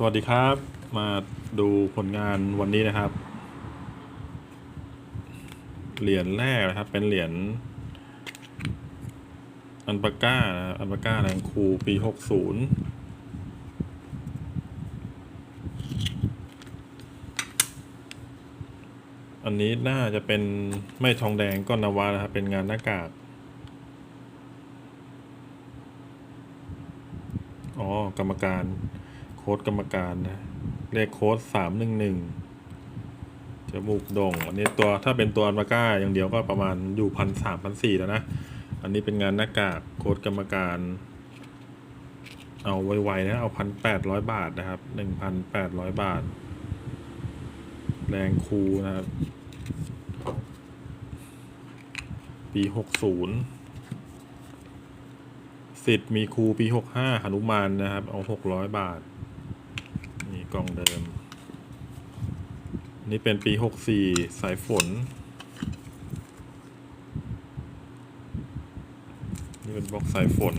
สวัสดีครับมาดูผลงานวันนี้นะครับ เหรียญแรกนะครับ เป็นเหรียญอันปาก้าอันปาก้าแรงครูปีหกศูนย์อันนี้น่าจะเป็นไม่ทองแดงก้อนนวานะครับ เป็นงานหน้ากากอ๋อกรรมการ ค้ดกรรมการนะเลขโค้ดสามหนึ่งหนึ่งจมูกโด่งอันนี้ตัวถ้าเป็นตัวอัลปาก้าอย่างเดียวก็ประมาณอยู่พันสามพันสี่แล้วนะ อันนี้เป็นงานหน้ากากโค้ดกรรมการ เอาไวๆนะเอาพันแปดร้อยบาทนะครับหนึ่งพันแปดร้อยบาท แรงคูนะครับ ปีหกศูนย์สิทธิ์มีครูปีหกห้าหนุมานนะครับ เอาหกร้อยบาท กล่องเดิม นี่เป็นปีหกสี่สายฝน นี่เป็นบล็อกสายฝน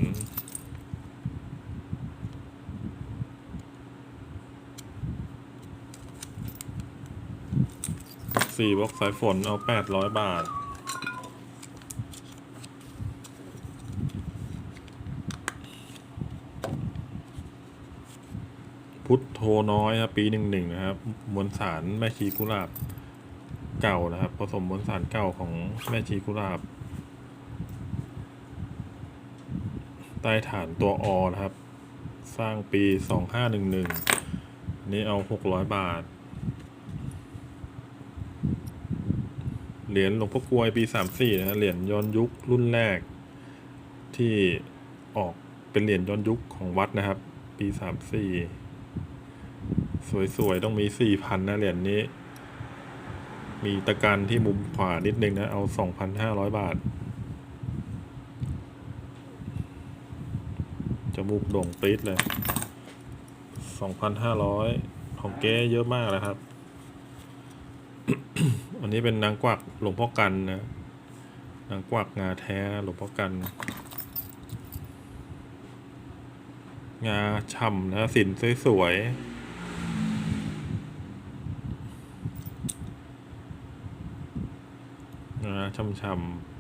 สี่บล็อกสายฝนเอาแปดร้อยบาท พุทโธน้อยครับปีหนึ่งหนึ่งนะครับ มวลสารแม่ชีกุหลาบเก่านะครับ ผสมมวลสารเก่าของแม่ชีกุหลาบ ใต้ฐานตัวอนะครับ สร้างปีสองห้าหนึ่งหนึ่งนี้เอาหกร้อยบาท เหรียญหลวงพ่อกลวยปีสามสี่นะฮะเหรียญย้อนยุครุ่นแรก ที่ออกเป็นเหรียญย้อนยุคของวัดนะครับ ปีสามสี่ สวยๆ ต้องมีสี่พันนะเหรียญนี้ มีตะการที่มุมขวานิดนึงนะ เอาสองพันห้าร้อยบาท จมูกโด่งปี๊ดเลยสองพันห้าร้อยของเก๊เยอะมากเลยครับ อันนี้เป็นนางกวักหลวงพ่อกันนะนางกวักงาแท้หลวงพ่อกัน งาฉ่ำนะสินสวยๆ นะช่ำๆ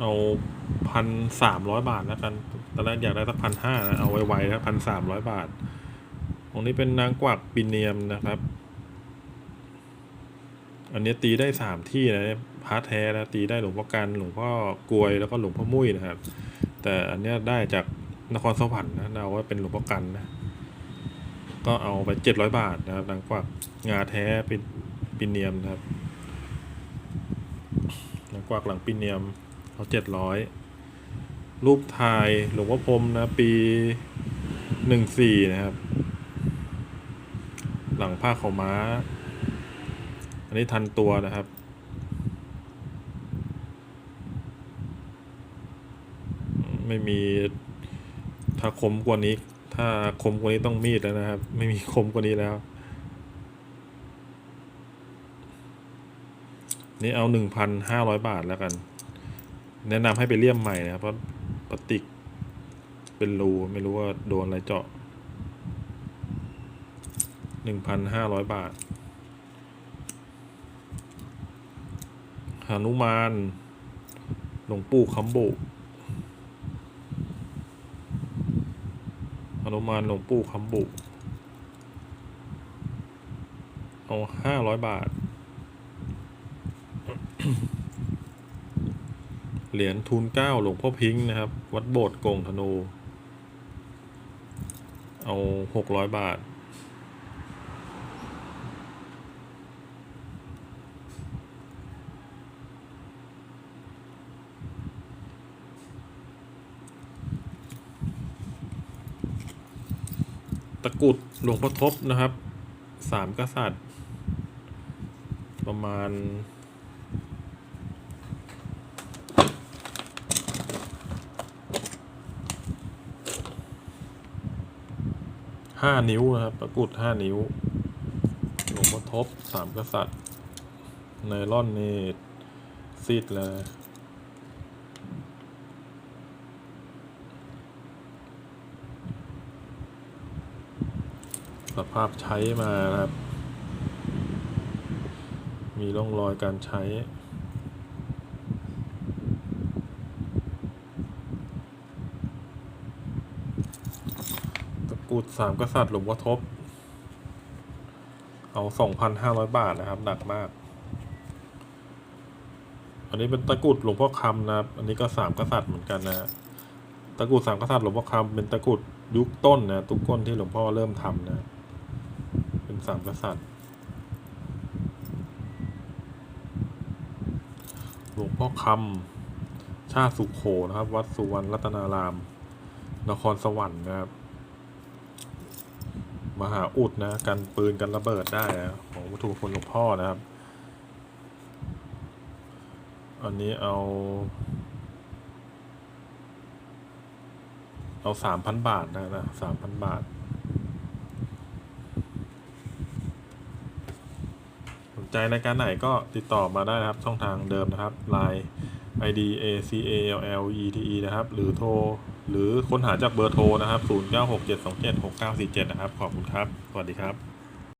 เอาพันสามร้อยบาทแล้วกัน ตอนแรกอยากได้สักพันห้านะ เอาไวๆนะพันสามร้อยบาท ตรงนี้เป็นนางกวักปีเนียมนะครับ อันนี้ตีได้สามที่นะพระแท้นะตีได้หลวงพ่อกันหลวงพ่อกลวยแล้วก็หลวงพ่อมุ้ยนะครับ แต่อันเนี้ยได้จาก นครสวรรค์นะเอาไว้เป็นหลวงพ่อกันนะ ก็เอาไปเจ็ดร้อยบาทนะครับนางกวักงาแท้เป็นปีเนียมนะครับนางกวักหลังปีเนียมเอาเจ็ดร้อยรูปถ่ายหลวงพ่อพรมนะ ปีหนึ่งสี่นะครับ หลังผ้าขาวม้า อันนี้ทันตัวนะครับไม่มี ถ้าคมกว่านี้ ถ้าคมกว่านี้ต้องมีดแล้วนะครับ ไม่มีคมกว่านี้แล้ว นี่เอาหนึ่งพันห้าร้อยบาทแล้วกัน แนะนำให้ไปเลี่ยมใหม่นะครับ เพราะปติกเป็นรูไม่รู้ว่าโดนอะไรเจาะหนึ่งพันห้าร้อยบาทหานุมาน หลวงปู่คัมโบห นุมานหลวงปู่คำบุเอาห้าร้อยบาท เหรียญทูลเก้าหลวงพ่อพิงค์นะครับ วัดโบสถ์โกงธนู เอาหกร้อยบาท ตะกุดหลวงพ่อทบนะครับสามกษัตริย์ ประมาณห้านิ้วนะครับตะกุดห้านิ้ว หลวงพ่อทบสามกษัตริย์ไนล่อนนี่ซีดเลย สภาพใช้มานะครับ มีร่องรอยการใช้ตะกรุดสามกษัตริย์หลวงพ่อทบ เอาสองพันห้าร้อยบาทนะครับ หนักมาก อันนี้เป็นตะกุดหลวงพ่อคำนะครับ อันนี้ก็สามกษัตริย์เหมือนกันนะ ตะกุดสามกษัตริย์หลวงพ่อคำเป็นตะกุดยุคต้นนะทุกก้นที่หลวงพ่อเริ่มทำนะ สามกษัตริย์หลวงพ่อคำชาติสุขโขนะครับ วัดสุวรรณรัตนาราม นครสวรรค์นะครับ มหาอุดนะกันปืนกันระเบิดได้นะของวัตถุมงคลหลวงพ่อนะครับ อันนี้เอา เอาสามพันบาทนะนะสามพันบาท สน ใจรายการไหนก็ติดต่อมาได้นะครับ ช่องทางเดิมนะครับ Line ID A C A L L E T E นะครับ หรือโทร หรือค้นหาจากเบอร์โทรนะครับ 0967276947 นะครับ ขอบคุณครับ สวัสดีครับ